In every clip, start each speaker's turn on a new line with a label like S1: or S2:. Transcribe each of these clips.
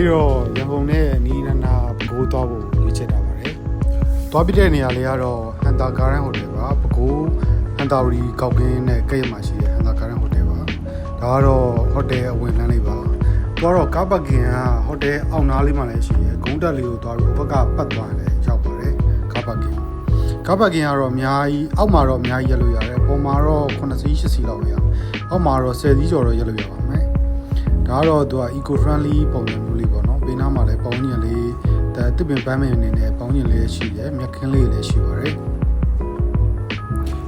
S1: နေ့တော့ရန်ကုန်နဲ့နီးနားနားပဲခူးသွားဖို့ရွေးချယ်ထားပါတယ်။သွားပြတဲ့နေရာလေးကတော့ဟန်တာဂါရန်ဟိုတယ်ပါပဲခူးဟန်တာရီကောက်ကင်းနဲ့ကဲ့ရမှာရှိတဲ့ဟန်တာဂါရန်ဟိုတယ်ပါ။ဒါကတော့ဟိုတယ်အဝင်လမ်းလေးပါ။သွားတော့ကားပတ်ကင်ကဟိုတယ်အောက်နားလေးမှလည်းရှိရဲဂုံးတက်လေးကိုသွားပြီးဘက်ကပတ်သွားတယ်ရောက်ပါတယ်ကားပတ်ကင်။ကားပတ်ကင်ကတော့အများကြီးအောက်မှာတော့အများကြီးရက်လို့ရတယ်။ပုံမှာတော့9စီး10စီးလောက်ပဲရ။အောက်မှာတော့10စီးကျော်တော့ရက်လို့ရပါမယ်။ ဒါကတော့သူက eco friendly ပုံစံမျိုးလေးပေါ့နော်ဘေးနားမှာလည်းပေါင်းညင်လေးဒါတစ်ပင်ပန်းမင်အနေနဲ့ပေါင်းညင်လေးရှိတယ်မြက်ခင်းလေးလည်းရှိပါတယ်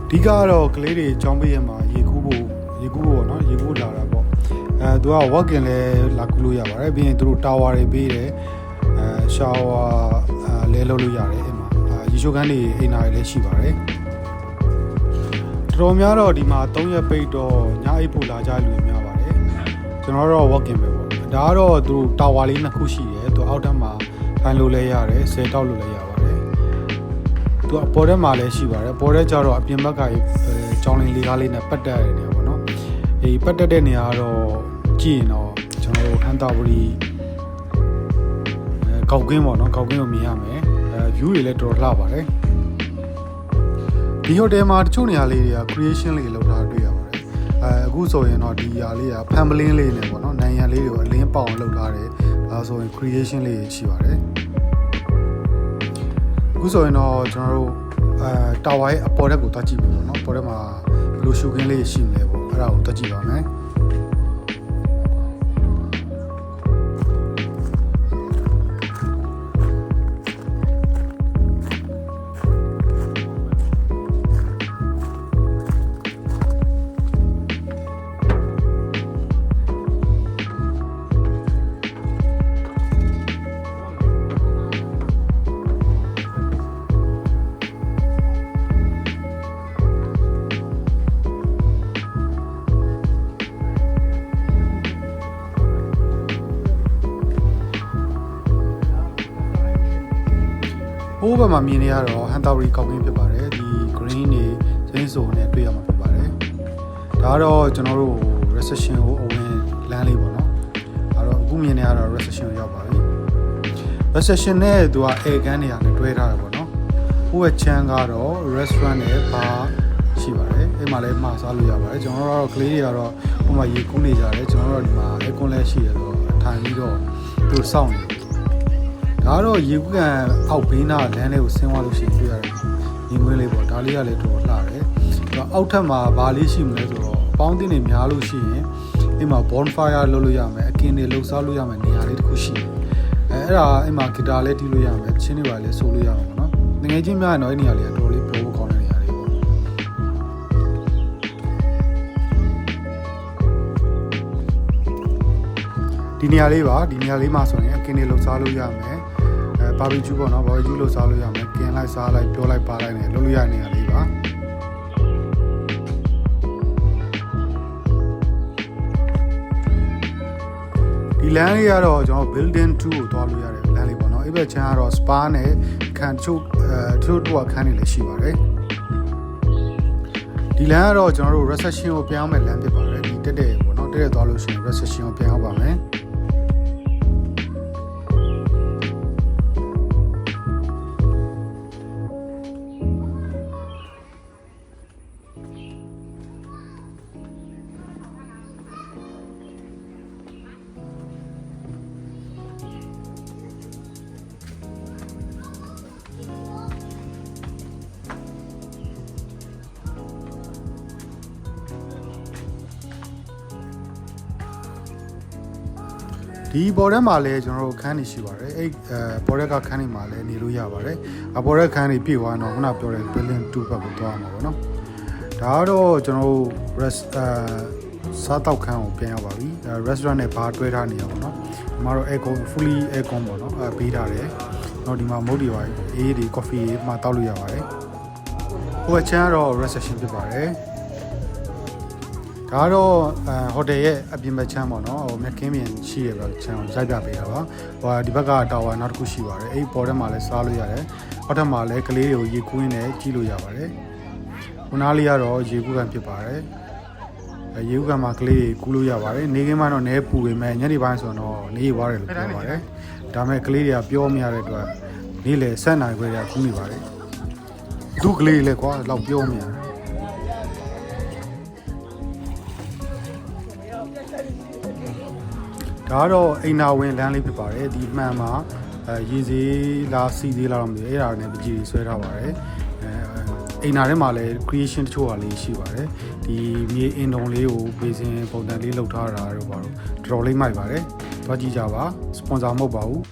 S1: အဓိကကတော့ကလေးတွေចောင်းပေးရမှာရေကူးဖို့ရေကူးဖို့ပေါ့နော်ရေကူးလာတာပေါ့အဲသူက walk-in လည်းလာကူးလို့ရပါတယ်ပြီးရင်သူတို့ tower တွေပေးတယ်အဲ shower အဲလဲလုပ်လို့ရတယ်အဲ့မှာအဲရေချိုးခန်းတွေအိမ်နာတွေလည်းရှိပါတယ်တော်တော်များတော့ဒီမှာ3ရက်ပိတ်တော့ညအိပ်ဖို့လာကြလူတွေများပါတယ် ကျွန်တော်တော့ walking ပဲပေါ့ဒါကတော့သူတာဝါလေးနှစ်ခုရှိတယ်သူအောက်ထပ်မှာထိုင်လို့လည်းရတယ်ဆယ်တောက်လို့လည်းရပါတယ်သူအပေါ်ထက်မှာလည်းရှိပါတယ်ပေါ်ထက်ကျတော့အပြင်ဘက်ကအဲကြောင်းလင်းလေးကားလေးနဲ့ပတ်တက်ရတဲ့နေရာပေါ့နော်အေးပတ်တက်တဲ့နေရာကတော့ကြည့်ရင်တော့ကျွန်တော်တို့ဟန်တာဝရီအဲကောက်ကင်းပေါ့နော်ကောက်ကင်းကိုမြင်ရမယ်အဲ view တွေလည်းတော်တော်လှပါတယ်ဒီဟိုတယ်မှာတချို့နေရာလေးတွေက creation လေးလောက်တာတွေ့ရပါတယ် အဲအခုဆိုရင်တော့ဒီຢာလေးက family လေးနဲ့ပေါ့နော်နိုင်ငံလေးတွေကိုအလင်းပေါအောင်လုပ်ထားတယ်ဒါဆိုရင် creation လေးတွေရှိပါတယ်အခုဆိုရင်တော့ကျွန်တော်တို့အဲတာဝါရဲ့အပေါ်တက်ကိုတွားကြည့်ပြီပေါ့နော်ပေါ်တက်မှာဘယ်လိုရှုခင်းလေးရှိမလဲပေါ့အဲ့ဒါကိုတွားကြည့်ပါမယ် ဟိုးဘက်မှာမြင်နေရတော့ဟန်တာရီကောက်ကင်းဖြစ်ပါတယ်ဒီ green တွေစိမ့်စုံနဲ့တွေ့ရမှာဖြစ်ပါတယ်ဒါကတော့ကျွန်တော်တို့ recession ကိုအဝင်လမ်းလေးပေါ့နော်အဲတော့အခုမြင်နေရတော့ recession ကိုရောက်ပါပြီ recession နဲ့သူက air gun တွေကနေတွဲထားတယ်ပေါ့နော်ဟိုဘက်ချမ်းကတော့ restaurant နဲ့ bar ရှိပါတယ်အဲ့မှာလည်းမှာစားလို့ရပါတယ်ကျွန်တော်တို့ကတော့ကလေးတွေကတော့ဟိုမှာရေကူးနေကြတယ်ကျွန်တော်တို့ကဒီမှာ aircon လည်းရှိတယ်ဆိုတော့ထိုင်ပြီးတော့သူစောင့်နေတယ် ဒါကတော့ရေကူးကန်အောက်ဘေးနားလမ်းလေးကိုဆင်းသွားလို့ရှိရင်တွေ့ရတယ်။ညီမွေးလေးပေါ့ဒါလေးကလည်းတော်တော်လှတယ်။ဒါအောက်ထပ်မှာဘာလေးရှိမလဲဆိုတော့အပေါင်းအသင်းတွေများလို့ရှိရင်အိမ်မှာ bonfire လုပ်လို့ရမယ်အကင်တွေလှုပ်ရှားလို့ရမယ်နေရာလေးတစ်ခုရှိတယ်။အဲအဲ့ဒါအိမ်မှာဂီတာလည်းတီးလို့ရမယ်ချင်းတွေပါလည်းဆိုလို့ရမှာပေါ့နော်။ငွေချင်းများရင်တော့အဲ့နေရာလေးကတော်တော်လေးပြောဖို့ကောင်းတဲ့နေရာလေးပေါ့။ဒီနေရာလေးပါဒီနေရာလေးမှာဆိုရင်အကင်တွေလှုပ်ရှားလို့ရမယ်အဲ ဘာဘီကျူးပေါ့နော်ဘာဘီကျူးလှုပ်ရှားလို့ရမယ်ကင်လိုက်စားလိုက်ပြောလိုက်ပါလိုက်နေလှုပ်လို့ရတဲ့နေရာလေးပါဒီလမ်းလေးကတော့ကျွန်တော် building 2ကိုသွားလို့ရတဲ့လမ်းလေးပေါ့နော်အဲ့ဘက်ချမ်းကတော့ spa နဲ့ခံချို့အဲချို့တော့ခန်းနေလည်းရှိပါတယ်ဒီလမ်းကတော့ကျွန်တော်တို့ reception ကိုပြောင်းမဲ့လမ်းဖြစ်ပါတယ်ဒီတက်တဲ့ပေါ့နော်တက်တဲ့သွားလို့ရှိရင် reception ကိုပြောင်းပါမယ် ဒီဘော်ထဲမှာလည်းကျွန်တော်တို့ခန်းနေရှိပါတယ်အဲ့အဲဘော်ထဲကခန်းနေမှာလည်းနေလို့ရပါတယ်အဘော်ထဲခန်းနေပြည့်သွားတော့ခုနပြောတဲ့ building 2ဘက်ကိုသွားမှာပေါ့နော်ဒါကတော့ကျွန်တော်တို့ rest အဲစားတောက်ခန်းကိုပြန်ရောက်ပါပြီအဲ restaurant နဲ့ဘာတွဲထားနေရပါတော့ဒီမှာတော့ aircon fully aircon ပေါ့နော်အဲပေးထားတယ်တော့ဒီမှာမုတ်တွေပါအေးဒီ coffee မှာတောက်လို့ရပါတယ်ဟိုအချမ်းကတော့ reception ဖြစ်ပါတယ် ဒါကတော့အဲဟိုတယ်ရဲ့အပြင်ဘက်ချမ်းပေါ့နော်ဟိုမြက်ခင်းပြင်ရှိရပဲချမ်းကိုရိုက်ပြပေးတာပါဟိုဒီဘက်ကတာဝါနောက်တစ်ခုရှိပါတယ်အဲ့ဒီပေါ်ထဲမှာလည်းစားလို့ရတယ်အောက်ထပ်မှာလည်းကလေးတွေကိုရေကူးရင်းနဲ့ကြည့်လို့ရပါတယ်ခုနားလေးကတော့ရေကူးကန်ဖြစ်ပါတယ်အဲရေဥကံမှာကလေးကူးလို့ရပါတယ်နေကင်းမှတော့နဲပူပေမဲ့ညနေပိုင်းဆိုတော့နေရွာတယ်လို့ပြောပါတယ်ဒါမဲ့ကလေးတွေကပြောမရတဲ့အတွက်နေ့လေဆက်နိုင်ခွဲတွေကကူးနေပါတယ်သူကလေးလေကွာတော့ပြောမရတ ဒါကတော့အိမ်နာဝင်လမ်းလေးဖြစ်ပါတယ်ဒီမှန်မှာအဲရေစေးလားစီသေးလားတော့မသိဘူးအဲ့ဒါနဲ့ပကြီးဆွဲထားပါတယ်အဲအိမ်နာထဲမှာလည်း creation တချို့ဟာလေးရှိပါတယ်ဒီမြေအင်တုံလေးကိုပေးစင်ပုံစံလေးလုပ်ထားတာတော့ပါတော့တော်တော်လေးမိုက်ပါတယ်သွားကြည့်ကြပါစပွန်ဆာမဟုတ်ပါဘူး